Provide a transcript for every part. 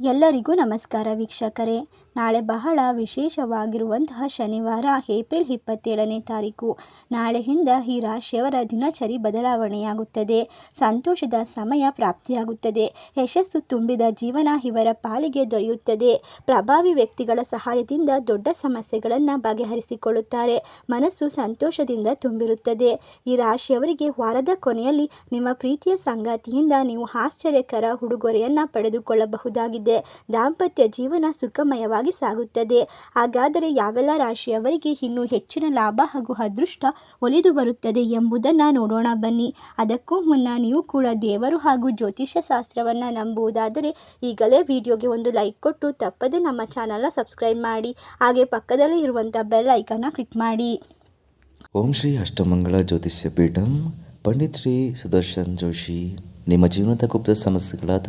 ಎಲ್ಲರಿಗೂ ನಮಸ್ಕಾರ ವೀಕ್ಷಕರೇ. ನಾಳೆ ಬಹಳ ವಿಶೇಷವಾಗಿರುವಂತಹ ಶನಿವಾರ, ಏಪ್ರಿಲ್ ಇಪ್ಪತ್ತೇಳನೇ ತಾರೀಕು. ನಾಳೆಯಿಂದ ಈ ರಾಶಿಯವರ ದಿನಚರಿ ಬದಲಾವಣೆಯಾಗುತ್ತದೆ. ಸಂತೋಷದ ಸಮಯ ಪ್ರಾಪ್ತಿಯಾಗುತ್ತದೆ. ಯಶಸ್ಸು ತುಂಬಿದ ಜೀವನ ಇವರ ಪಾಲಿಗೆ ದೊರೆಯುತ್ತದೆ. ಪ್ರಭಾವಿ ವ್ಯಕ್ತಿಗಳ ಸಹಾಯದಿಂದ ದೊಡ್ಡ ಸಮಸ್ಯೆಗಳನ್ನು ಬಗೆಹರಿಸಿಕೊಳ್ಳುತ್ತಾರೆ. ಮನಸ್ಸು ಸಂತೋಷದಿಂದ ತುಂಬಿರುತ್ತದೆ. ಈ ರಾಶಿಯವರಿಗೆ ವಾರದ ಕೊನೆಯಲ್ಲಿ ನಿಮ್ಮ ಪ್ರೀತಿಯ ಸಂಗಾತಿಯಿಂದ ನೀವು ಆಶ್ಚರ್ಯಕರ ಉಡುಗೊರೆಯನ್ನು ಪಡೆದುಕೊಳ್ಳಬಹುದಾಗಿದೆ. ದಾಂಪತ್ಯ ಜೀವನ ಸುಖಮಯವಾಗಿ ಸಾಗುತ್ತದೆ. ಹಾಗಾದರೆ ಯಾವೆಲ್ಲ ರಾಶಿಯವರಿಗೆ ಇನ್ನೂ ಹೆಚ್ಚಿನ ಲಾಭ ಹಾಗೂ ಅದೃಷ್ಟ ಒಲಿದು ಬರುತ್ತದೆ ಎಂಬುದನ್ನು ನೋಡೋಣ ಬನ್ನಿ. ಅದಕ್ಕೂ ಮುನ್ನ ನೀವು ಕೂಡ ದೇವರು ಹಾಗೂ ಜ್ಯೋತಿಷ್ಯ ಶಾಸ್ತ್ರವನ್ನು ನಂಬುವುದಾದರೆ ಈಗಲೇ ವಿಡಿಯೋಗೆ ಒಂದು ಲೈಕ್ ಕೊಟ್ಟು ತಪ್ಪದೆ ನಮ್ಮ ಚಾನಲ್ನ ಸಬ್ಸ್ಕ್ರೈಬ್ ಮಾಡಿ. ಹಾಗೆ ಪಕ್ಕದಲ್ಲಿ ಇರುವಂಥ ಬೆಲ್ ಐಕನ್ನ ಕ್ಲಿಕ್ ಮಾಡಿ. ಓಂ ಶ್ರೀ ಅಷ್ಟಮಂಗಳ ಜ್ಯೋತಿಷ್ಯ ಪೀಠಂ, ಪಂಡಿತ್ ಶ್ರೀ ಸುದರ್ಶನ್ ಜೋಶಿ. ನಿಮ್ಮ ಜೀವನದ ಗುಪ್ತ ಸಮಸ್ಯೆಗಳಾದ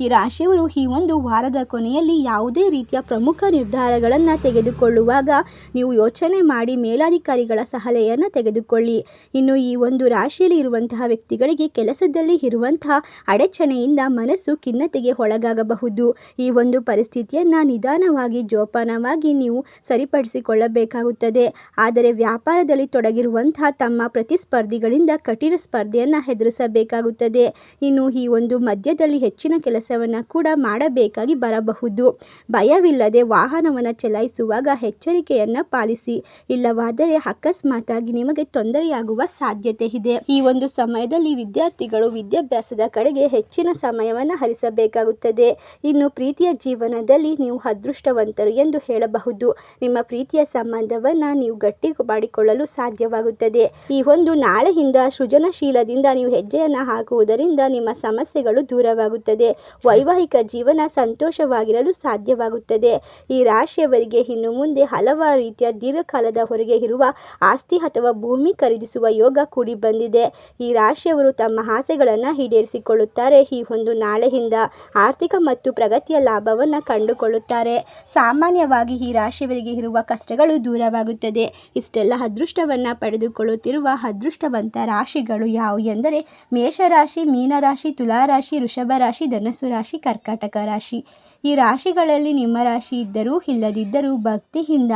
ಈ ರಾಶಿಯವರು ಈ ಒಂದು ವಾರದ ಕೊನೆಯಲ್ಲಿ ಯಾವುದೇ ರೀತಿಯ ಪ್ರಮುಖ ನಿರ್ಧಾರಗಳನ್ನು ತೆಗೆದುಕೊಳ್ಳುವಾಗ ನೀವು ಯೋಚನೆ ಮಾಡಿ ಮೇಲಾಧಿಕಾರಿಗಳ ಸಲಹೆಯನ್ನು ತೆಗೆದುಕೊಳ್ಳಿ. ಇನ್ನು ಈ ಒಂದು ರಾಶಿಯಲ್ಲಿ ಇರುವಂತಹ ವ್ಯಕ್ತಿಗಳಿಗೆ ಕೆಲಸದಲ್ಲಿ ಇರುವಂತಹ ಅಡಚಣೆಯಿಂದ ಮನಸ್ಸು ಖಿನ್ನತೆಗೆ ಒಳಗಾಗಬಹುದು. ಈ ಒಂದು ಪರಿಸ್ಥಿತಿಯನ್ನು ನಿಧಾನವಾಗಿ ಜೋಪಾನವಾಗಿ ನೀವು ಸರಿಪಡಿಸಿಕೊಳ್ಳಬೇಕಾಗುತ್ತದೆ. ಆದರೆ ವ್ಯಾಪಾರದಲ್ಲಿ ತೊಡಗಿರುವಂತಹ ತಮ್ಮ ಪ್ರತಿಸ್ಪರ್ಧಿಗಳಿಂದ ಕಠಿಣ ಸ್ಪರ್ಧೆಯನ್ನು ಎದುರಿಸಬೇಕಾಗುತ್ತದೆ. ಇನ್ನು ಈ ಒಂದು ಮಧ್ಯದಲ್ಲಿ ಹೆಚ್ಚಿನ ಕೆಲಸವನ್ನು ಕೂಡ ಮಾಡಬೇಕಾಗಿ ಬರಬಹುದು. ಭಯವಿಲ್ಲದೆ ವಾಹನವನ್ನು ಚಲಾಯಿಸುವಾಗ ಎಚ್ಚರಿಕೆಯನ್ನು ಪಾಲಿಸಿ. ಇಲ್ಲವಾದರೆ ಅಕಸ್ಮಾತಾಗಿ ನಿಮಗೆ ತೊಂದರೆಯಾಗುವ ಸಾಧ್ಯತೆ ಇದೆ. ಈ ಒಂದು ಸಮಯದಲ್ಲಿ ವಿದ್ಯಾರ್ಥಿಗಳು ವಿದ್ಯಾಭ್ಯಾಸದ ಕಡೆಗೆ ಹೆಚ್ಚಿನ ಸಮಯವನ್ನು ಹರಿಸಬೇಕಾಗುತ್ತದೆ. ಇನ್ನು ಪ್ರೀತಿಯ ಜೀವನದಲ್ಲಿ ನೀವು ಅದೃಷ್ಟವಂತರು ಎಂದು ಹೇಳಬಹುದು. ನಿಮ್ಮ ಪ್ರೀತಿಯ ಸಂಬಂಧವನ್ನು ನೀವು ಗಟ್ಟಿ ಮಾಡಿಕೊಳ್ಳಲು ಸಾಧ್ಯವಾಗುತ್ತದೆ. ಈ ಒಂದು ನಾಳೆಯಿಂದ ಸೃಜನಶೀಲದಿಂದ ನೀವು ಹೆಜ್ಜೆಯನ್ನು ಹಾಕುವುದರಿಂದ ನಿಮ್ಮ ಸಮಸ್ಯೆಗಳು ದೂರವಾಗುತ್ತದೆ. ವೈವಾಹಿಕ ಜೀವನ ಸಂತೋಷವಾಗಿರಲು ಸಾಧ್ಯವಾಗುತ್ತದೆ. ಈ ರಾಶಿಯವರಿಗೆ ಇನ್ನು ಮುಂದೆ ಹಲವಾರು ರೀತಿಯ ದೀರ್ಘಕಾಲದ ಹೊರಗೆ ಇರುವ ಆಸ್ತಿ ಅಥವಾ ಭೂಮಿ ಖರೀದಿಸುವ ಯೋಗ ಕೂಡಿ ಬಂದಿದೆ. ಈ ರಾಶಿಯವರು ತಮ್ಮ ಆಸೆಗಳನ್ನು ಈಡೇರಿಸಿಕೊಳ್ಳುತ್ತಾರೆ. ಈ ಒಂದು ನಾಳೆಯಿಂದ ಆರ್ಥಿಕ ಮತ್ತು ಪ್ರಗತಿಯ ಲಾಭವನ್ನು ಕಂಡುಕೊಳ್ಳುತ್ತಾರೆ. ಸಾಮಾನ್ಯವಾಗಿ ಈ ರಾಶಿಯವರಿಗೆ ಇರುವ ಕಷ್ಟಗಳು ದೂರವಾಗುತ್ತದೆ. ಇಷ್ಟೆಲ್ಲ ಅದೃಷ್ಟವನ್ನು ಪಡೆದುಕೊಳ್ಳುತ್ತಿರುವ ಅದೃಷ್ಟವಂತ ರಾಶಿಗಳು ಯಾವುವು ಎಂದರೆ ಮೇಷರಾಶಿ, ಮೀನರಾಶಿ, ತುಲಾರಾಶಿ ಋಷಭ ರಾಶಿ ಧನಸ್ಸು ರಾಶಿ, ಕರ್ಕಾಟಕ ರಾಶಿ. ಈ ರಾಶಿಗಳಲ್ಲಿ ನಿಮ್ಮ ರಾಶಿ ಇದ್ದರೂ ಇಲ್ಲದಿದ್ದರೂ ಭಕ್ತಿಯಿಂದ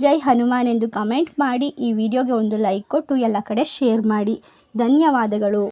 ಜೈ ಹನುಮಾನ್ ಎಂದು ಕಮೆಂಟ್ ಮಾಡಿ. ಈ ವಿಡಿಯೋಗೆ ಒಂದು ಲೈಕ್ ಕೊಟ್ಟು ಎಲ್ಲ ಕಡೆ ಶೇರ್ ಮಾಡಿ. ಧನ್ಯವಾದಗಳು.